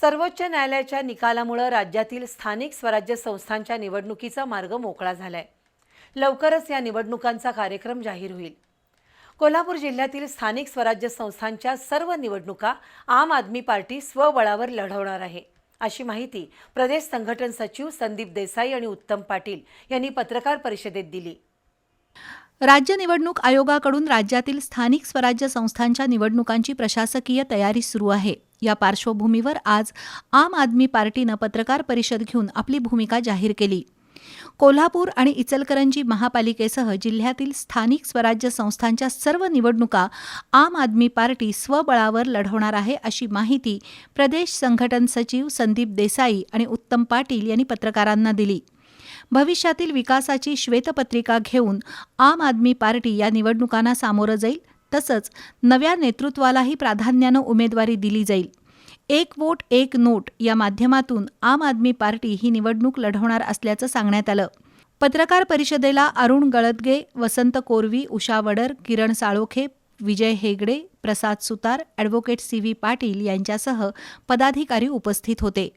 सर्वोच्च न्यायालयाच्या निकालामुळे राज्यातील स्थानिक स्वराज्य संस्थांच्या निवडणुकीचा मार्ग मोकळा झालाय. लवकरच या निवडणुकांचा कार्यक्रम जाहीर होईल. कोल्हापूर जिल्ह्यातील स्थानिक स्वराज्य संस्थांच्या सर्व निवडणुका आम आदमी पार्टी स्वबळावर लढवणार आहे. अशी माहिती प्रदेश संघटन सचिव संदीप देसाई आणि उत्तम पाटील यांनी पत्रकार परिषदेत दिली. राज्य निवडणूक आयोगाकडून राज्यातील स्थानिक स्वराज्य संस्थांच्या निवडणुकांची प्रशासकीय तयारी सुरू आहे. या पार्श्वभूमीवर आज आम आदमी पार्टीनं पत्रकार परिषद घेऊन आपली भूमिका जाहीर केली. कोल्हापूर आणि इचलकरंजी महापालिकेसह जिल्ह्यातील स्थानिक स्वराज्य संस्थांच्या सर्व निवडणुका आम आदमी पार्टी स्वबळावर लढवणार आहे अशी माहिती प्रदेश संघटन सचिव संदीप देसाई आणि उत्तम पाटील यांनी पत्रकारांना दिली. भविष्यातील विकासाची श्वेतपत्रिका घेऊन आम आदमी पार्टी या निवडणुकांना सामोरं जाईल तसंच नव्या नेतृत्वालाही प्राधान्यानं उमेदवारी दिली जाईल. एक वोट एक नोट या माध्यमातून आम आदमी पार्टी ही निवडणूक लढवणार असल्याचं सांगण्यात आलं. पत्रकार परिषदेला Arun Galdage Vasant Korvi Usha Vadar Kiran Salokhe Vijay Hegde Prasad Sutar advocate C V Patil यांच्यासह पदाधिकारी उपस्थित होते.